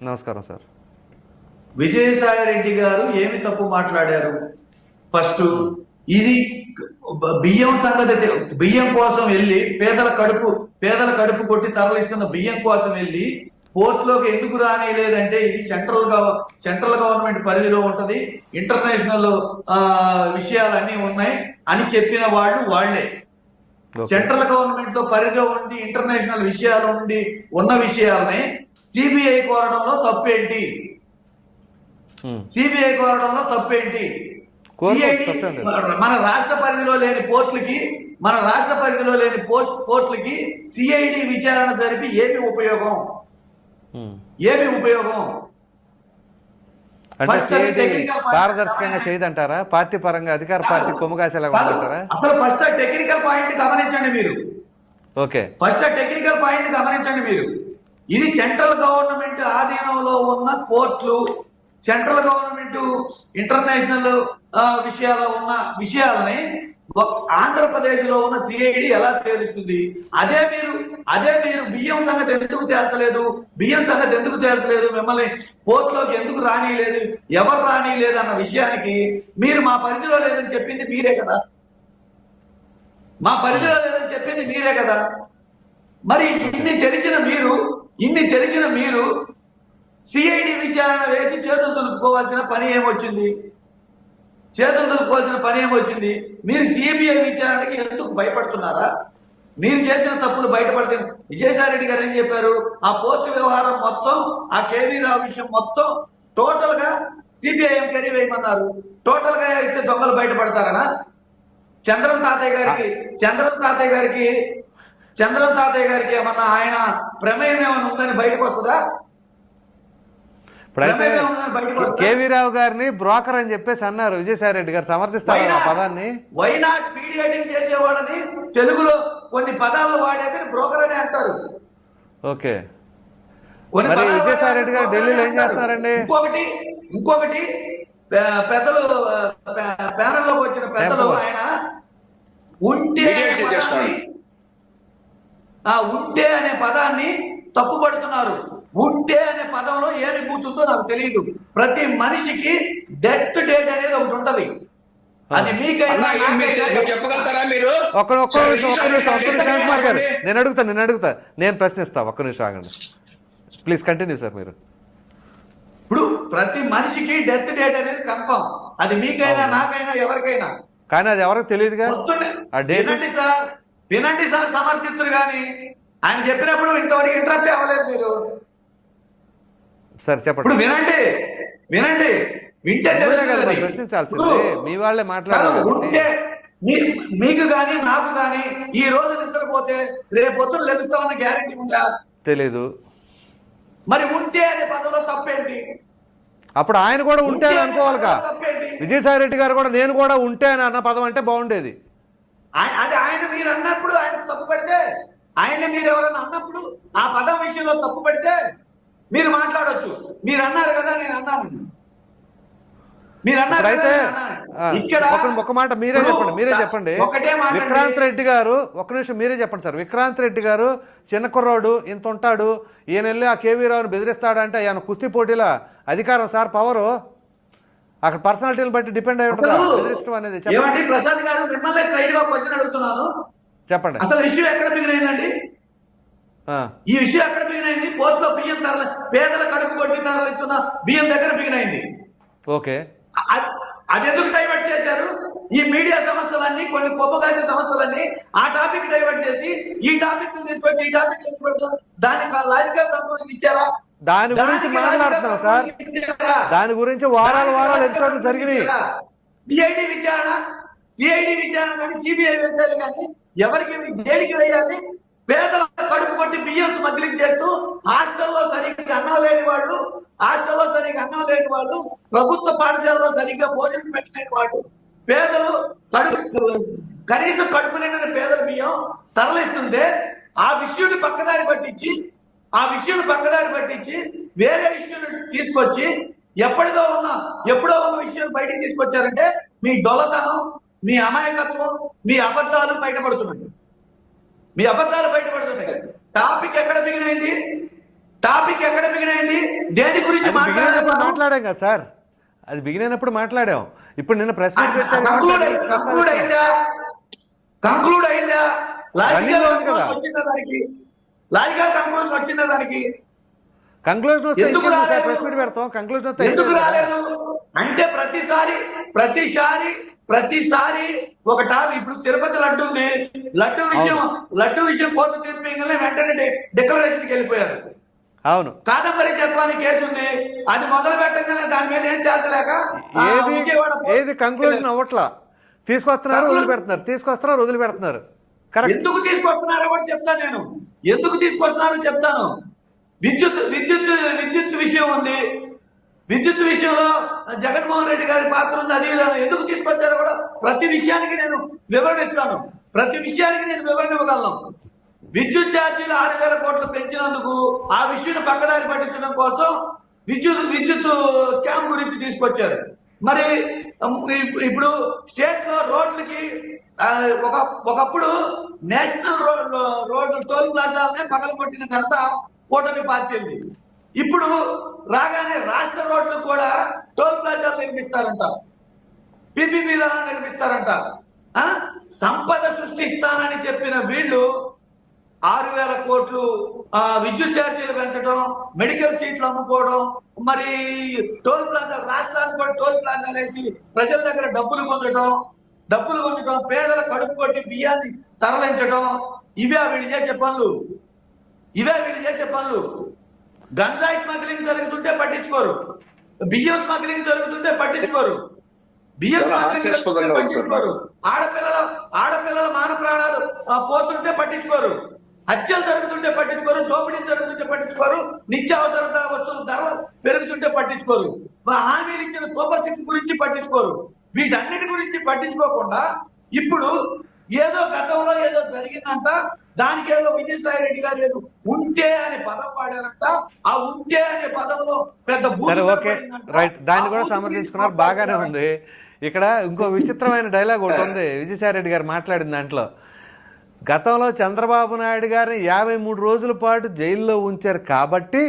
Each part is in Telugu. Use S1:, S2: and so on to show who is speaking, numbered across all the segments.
S1: నమస్కారం సార్.
S2: విజయసాయి రెడ్డి గారు ఏమి తప్పు మాట్లాడారు? ఫస్ట్ ఇది బియ్యం సంగతి బియ్యం కోసం వెళ్ళి పేదల కడుపు పేదల కడుపు కొట్టి తరలిస్తున్న బియ్యం కోసం వెళ్ళి పోర్టులోకి ఎందుకు రానిలేదంటే ఇది సెంట్రల్ గవ సెంట్రల్ గవర్నమెంట్ పరిధిలో ఉంటది. ఇంటర్నేషనల్ ఆ, విషయాలన్నీ ఉన్నాయి అని చెప్పిన వాళ్ళు వాళ్ళే.
S1: ఓకే.
S2: సెంట్రల్ గవర్నమెంట్లో పరిధిలో ఉండి ఇంటర్నేషనల్ విషయాలు ఉండి ఉన్న విషయాలని సిబిఐ కోరడంలో తప్పేంటి. సిబిఐ కోరడంలో తప్పేంటి? మన రాష్ట్ర పరిధిలో లేని పోర్టులకి మన రాష్ట్ర పరిధిలో లేని పోర్ట్ పోర్టులకి సిఐడి విచారణ జరిపి ఏమి ఉపయోగం. ఏమి ఉపయోగం
S1: అంటే పారదర్శకంగా. చేయదంటారా పార్టీ పరంగా అధికార పార్టీ కొమ్ముగాసేలా
S2: కాదు.
S1: ఉందంటారా
S2: అసలు ఫస్ట్ టెక్నికల్ పాయింట్ గమనించండి మీరు
S1: ఓకే
S2: ఫస్ట్ టెక్నికల్ పాయింట్ గమనించండి మీరు ఇది సెంట్రల్ గవర్నమెంట్ ఆధీనంలో ఉన్న కోర్టులు. సెంట్రల్ గవర్నమెంట్ ఇంటర్నేషనల్ విషయాల్లో ఉన్న విషయాలని ఆంధ్రప్రదేశ్లో ఉన్న సిఐడి ఎలా తేలుస్తుంది? అదే మీరు అదే మీరు బియ్యం సంగతి ఎందుకు తేల్చలేదు? బియ్యం సంగతి ఎందుకు తేల్చలేదు? మిమ్మల్ని కోర్టులోకి ఎందుకు రానియలేదు? ఎవరు రానియలేదు అన్న విషయానికి మీరు మా పరిధిలో లేదని చెప్పింది మీరే కదా. మా పరిధిలో లేదని చెప్పింది మీరే కదా. మరి ఇన్ని తెలిసిన మీరు ఇన్ని తెలిసిన మీరు సిఐడి విచారణ వేసి చేతులు దులుపుకోవాల్సిన పని ఏమొచ్చింది? చేతులు దులుపుకోవాల్సిన పని ఏమొచ్చింది? మీరు సిబిఐ విచారణకి ఎందుకు భయపడుతున్నారా? మీరు చేసిన తప్పులు బయటపడితే విజయసారెడ్డి గారు ఏం చెప్పారు? ఆ పోర్టు వ్యవహారం మొత్తం ఆ కేవీ రావు విషయం మొత్తం టోటల్గా సిబిఐ ఎంక్వైరీ వేయమన్నారు. టోటల్గా ఇస్తే దొంగలు బయటపడతారనా? చంద్రం తాతయ్య గారికి చంద్రం తాతయ్య గారికి చంద్రన్ తాతయ్య గారికి ఏమన్నా ఆయన ప్రమేయం ఏమైనా ఉందని బయటకు వస్తుందా?
S1: ఇప్పుడైతే
S2: ప్రమేయం ఉందని బయటకు వస్తుందా?
S1: కేవీ రావు గారిని బ్రోకర్ అని చెప్పేసి అన్నారు విజయసాయి రెడ్డి గారు సమర్థిస్తారు ఆ పదాన్ని?
S2: వైనాట్ మీడియేటింగ్ చేసేవాళ్ళని తెలుగులో కొన్ని పదాలు వాడేది బ్రోకర్ అని అంటారు.
S1: ఓకే. మరి విజయసాయి రెడ్డి గారు ఢిల్లీలో ఏం చేస్తున్నారండి?
S2: ఇంకొకటి ఇంకొకటి పెద్దలు ప్యానల్లోకి వచ్చిన పెద్దలు
S1: టెంపో.
S2: ఆయన ఉంటే అనే
S3: Mediate చేస్తున్నాడు.
S2: పదాన్ని- ఆ ఉంటే అనే పదాన్ని తప్పుపడుతున్నారు ఉంటే అనే పదంలో ఏమి కూర్చుందో నాకు తెలియదు ప్రతి మనిషికి డెత్ డేట్ అనేది ఒకటి ఉంటది. అది మీకైనా
S3: ఏం మీరు
S2: నాకైనా
S3: మీరు చెప్పగలుగుతారా మీరు?
S1: ఒక్క ఒక్క నిమిషం ఒక్క నిమిషం ఒక్క నిమిషం అనంత్ గారు నేను అడుగుతా నేను అడుగుతా. నేను ప్రశ్నిస్తా ఒక్క నిమిషం ఆగండి. ప్లీజ్ కంటిన్యూ సార్ మీరు.
S2: ఇప్పుడు ప్రతి మనిషికి డెత్ డేట్ అనేది కన్ఫర్మ్ అది మీకైనా. నాకైనా ఎవరికైనా.
S1: కానీ అది ఎవరికి తెలియదుగా
S2: వినండి సార్ వినండి సార్ సమర్థితులు గాని. ఆయన చెప్పినప్పుడు ఇంతవరకు ఇంటరప్ట్ అవ్వలేదు మీరు.
S1: సరే చెప్పండి.
S2: వినండి వినండి వింటే
S1: ప్రశ్నించాల్సింది. మీ వాళ్ళే మాట్లాడాలి
S2: కాదు,
S1: కాబట్టి.
S2: ఉంటే మీ- మీకు గాని నాకు గాని ఈ రోజు నిద్రపోతే రేపు పొద్దున లెగుస్తామన్న గ్యారెంటీ ఉందా?
S1: తెలీదు.
S2: మరి ఉంటే అనే పదంలో తప్పేంటి?
S1: అప్పుడు ఆయన కూడా ఉంటే అని అనుకోవాలిగా. విజయసాయి రెడ్డి గారు కూడా నేను కూడా ఉంటే అని అన్న పదం అంటే బాగుండేది.
S2: అది ఆయన మీరు అన్నప్పుడు ఆయన తప్పు పడితే ఆయన మీరు ఎవరైనా అన్నప్పుడు ఆ పదం విషయంలో తప్పు పడితే మీరు మాట్లాడొచ్చు. మీరు అన్నారు కదా నేను అన్నాను. మీరు అన్నారు కదా
S1: అయితే
S2: ఇక్కడ
S1: ఒక మాట మీరే చెప్పండి మీరే చెప్పండి. విక్రాంత్ రెడ్డి గారు ఒక నిమిషం మీరే చెప్పండి సార్. విక్రాంత్ రెడ్డి గారు చిన్న కుర్రోడు ఇంత ఉంటాడు ఈయన వెళ్ళి ఆ కేవీ రావుని బెదిరిస్తాడంటే ఆయన కుస్తీ పోటీల అధికారం సార్ పవరు. అక్కడ పర్సనాలిటీని బట్టి డిపెండ్ అయి
S2: అసలు
S1: ఉంటుందా బెదిరించడం అనేది చెప్పండి.
S2: ప్రసాద్ గారు మిమ్మల్ని క్వశ్చన్ అడుగుతున్నాను.
S1: చెప్పండి.
S2: అసలు ఇష్యూ ఎక్కడ బిగినైందండి
S1: ఆ,
S2: ఈ విషయం ఎక్కడ బిగినైంది? పోర్టులో బియ్యం తరలి పేదల కడుపు కొట్టి తరలిస్తున్న బియ్యం దగ్గర బిగినైంది.
S1: ఓకే.
S2: అది ఎందుకు డైవర్ట్ చేశారు? ఈ మీడియా సంస్థలన్నీ కొన్ని కొబ్బగాసే సంస్థలన్నీ ఆ టాపిక్ డైవర్ట్ చేసి ఈ టాపిక్ తీసుకొచ్చి ఈ టాపిక్ పెడతారు దానికి లాజికల్ కంక్లూజన్ ఇచ్చారా
S1: దాని గురించి మాట్లాడుతున్నాం సార్? దాని గురించి వారాలు వారాలు ఎపిసోడ్లు జరిగినాయి.
S2: సిఐడి విచారణ? సిఐడి విచారణ కానీ సిబిఐ విచారణ కానీ ఎవరికి దేనికి వేయాలి? పేదల కడుపు కొట్టి బియ్యం స్మగ్లింగ్ చేస్తూ హాస్టల్లో సరిగ్గా అన్నం లేని వాళ్ళు హాస్టల్లో సరిగ్గా అన్నం లేని వాళ్ళు ప్రభుత్వ పాఠశాలలో సరిగ్గా భోజనం పెట్టలేని వాళ్ళు పేదలు కడుపు కనీసం కడుపు నిండిన పేదల బియ్యం తరలిస్తుంటే ఆ విషయుని పక్కదారి పట్టించి ఆ విషయుని పక్కదారి పట్టించి వేరే విషయం తీసుకొచ్చి ఎప్పటిదో ఉన్న ఎప్పుడో ఉన్న విషయం బయటికి తీసుకొచ్చారంటే మీ డొలతనం మీ అమాయకత్వం మీ అబద్ధాలు బయటపడుతున్నాయి. మీ అబద్ధాలు బయటపడుతున్నాయి టాపిక్ ఎక్కడ బిగినైంది టాపిక్ ఎక్కడ బిగినైంది దేని గురించి
S1: మాట్లాడాం కదా సార్. అది బిగినప్పుడు మాట్లాడాం. ఇప్పుడు నిన్న మీట్ పెట్టారు.
S2: కంక్లూడ్ అయిందా కంక్లూడ్ అయిందా?
S1: Running లో ఉంది కదా.
S2: వచ్చిందా దానికి. లాజికల్ కంక్లూజన్ వచ్చిందా దానికి.
S1: కంక్లూజన్
S2: ఎందుకు
S1: పెడతాం? కంక్లూజన్
S2: ఎందుకు. రాలేదు? అంటే ప్రతిసారి ప్రతిసారి ప్రతిసారి ఒక టాప్ ఇప్పుడు తిరుపతి లడ్డు ఉంది. లడ్డు విషయం లడ్డు విషయం కోర్టు తీర్పించగానే వెంటనే డిక్లరేషన్కి వెళ్ళిపోయారు.
S1: అవును.
S2: కాదంబరి జత్వాని కేసు ఉంది. అది మొదలు పెట్టగానే దాని మీద ఏం చేర్చలేక ఆ,
S1: ఏది కంక్లూజన్ అవ్వట్లా? తీసుకొస్తున్నారు వదిలిపెడుతున్నారు. తీసుకొస్తున్నారు వదిలిపెడుతున్నారు. కరెక్ట్
S2: ఎందుకు తీసుకొస్తున్నారో కూడా చెప్తాను నేను. ఎందుకు తీసుకొస్తున్నారో చెప్తాను. విద్యుత్ విద్యుత్ విద్యుత్ విషయం ఉంది. విద్యుత్ విషయంలో జగన్మోహన్ రెడ్డి గారి పాత్ర ఉంది అది ఎందుకు తీసుకొచ్చారో కూడా ప్రతి విషయానికి నేను వివరణ ఇస్తాను. ప్రతి విషయానికి నేను వివరణ ఇవ్వగలను. విద్యుత్ ఛార్జీలు ఆరు వేల కోట్లు పెంచినందుకు ఆ విషయం పక్కదారి పట్టించడం కోసం విద్యుత్ విద్యుత్ స్కామ్ గురించి తీసుకొచ్చారు. మరి ఇప్పుడు స్టేట్లో రోడ్లకి ఒక ఒకప్పుడు నేషనల్ రోడ్ రోడ్లు టోల్ ప్లాజాలనే పగలగొట్టిన ఘనత కూటమి పార్టీది ఇప్పుడు రాగానే రాష్ట్ర రోడ్లు కూడా టోల్ ప్లాజాలు నిర్మిస్తారంట. పిపి విధానం నిర్మిస్తారంట. సంపద సృష్టిస్తానని చెప్పిన వీళ్ళు ఆరు వేల కోట్లు విద్యుత్ ఛార్జీలు పెంచడం మెడికల్ సీట్లు అమ్ముకోవడం మరి టోల్ ప్లాజా రాష్ట్రానికి కూడా టోల్ ప్లాజాలు వేసి ప్రజల దగ్గర డబ్బులు పొందడం డబ్బులు పొందడం పేదల కడుపు కొట్టి బియ్యాన్ని తరలించడం ఇవే వీళ్ళు చేసే పనులు. ఇవే వీళ్ళు చేసే పనులు. గంజాయి స్మగ్లింగ్ జరుగుతుంటే పట్టించుకోరు. బియ్యం స్మగ్లింగ్ జరుగుతుంటే పట్టించుకోరు. బియ్యం స్మగ్లింగ్. పట్టించుకోరు. ఆడపిల్లల ఆడపిల్లల మాన ప్రాణాలు పోతుంటే పట్టించుకోరు. హత్యలు జరుగుతుంటే పట్టించుకోరు దోపిడీ జరుగుతుంటే పట్టించుకోరు నిత్యావసరత వస్తువుల ధరలు పెరుగుతుంటే పట్టించుకోరు. హామీలు ఇచ్చిన సూపర్ సిక్స్ గురించి పట్టించుకోరు. వీటన్నిటి గురించి పట్టించుకోకుండా ఇప్పుడు ఏదో గతంలో ఏదో జరిగిందంట దానికి ఏదో విజయసాయి రెడ్డి గారు ఏదో ఉంటే అనే పదం వాడారంట ఆ ఉంటే అనే పదంలో పెద్ద
S1: ఓకే. రైట్. దాన్ని కూడా సమర్థించుకున్నారు. బాగానే ఉంది. ఇక్కడ ఇంకో విచిత్రమైన డైలాగ్ ఒకటి ఉంది. విజయసాయి రెడ్డి గారు మాట్లాడిన దాంట్లో. గతంలో చంద్రబాబు నాయుడు గారిని యాభై మూడు రోజుల పాటు జైల్లో ఉంచారు కాబట్టి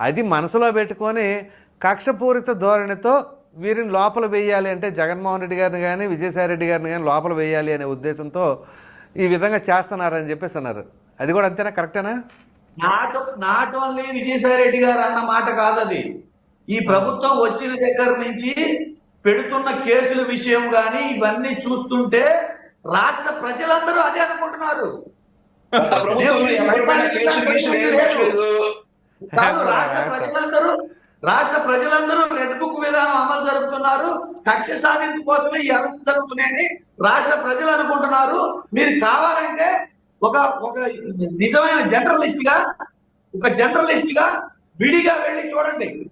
S1: అది మనసులో పెట్టుకొని కక్షపూరిత ధోరణితో వీరిని లోపల వేయాలి అంటే జగన్మోహన్ రెడ్డి గారిని కానీ విజయసాయి రెడ్డి గారిని కానీ లోపల వేయాలి అనే ఉద్దేశంతో ఈ విధంగా చేస్తున్నారని చెప్పేసి అన్నారు. అది కూడా అంతేనా? కరెక్టేనా?
S2: Not not only Vijayasai Reddy garu అన్న మాట కాదు అది. ఈ ప్రభుత్వం వచ్చిన దగ్గర నుంచి పెడుతున్న కేసుల విషయం గాని ఇవన్నీ చూస్తుంటే రాష్ట్ర ప్రజలందరూ అదే అనుకుంటున్నారు. రాష్ట్ర ప్రజలందరూ రాష్ట్ర ప్రజలందరూ రెడ్ బుక్ విధానం అమలు జరుపుతున్నారు. కక్ష సాధింపు కోసమే ఈ అమలు జరుగుతున్నాయని రాష్ట్ర ప్రజలు అనుకుంటున్నారు. మీరు కావాలంటే ఒక ఒక నిజమైన జర్నలిస్ట్గా ఒక జర్నలిస్ట్గా విడిగా వెళ్ళి చూడండి.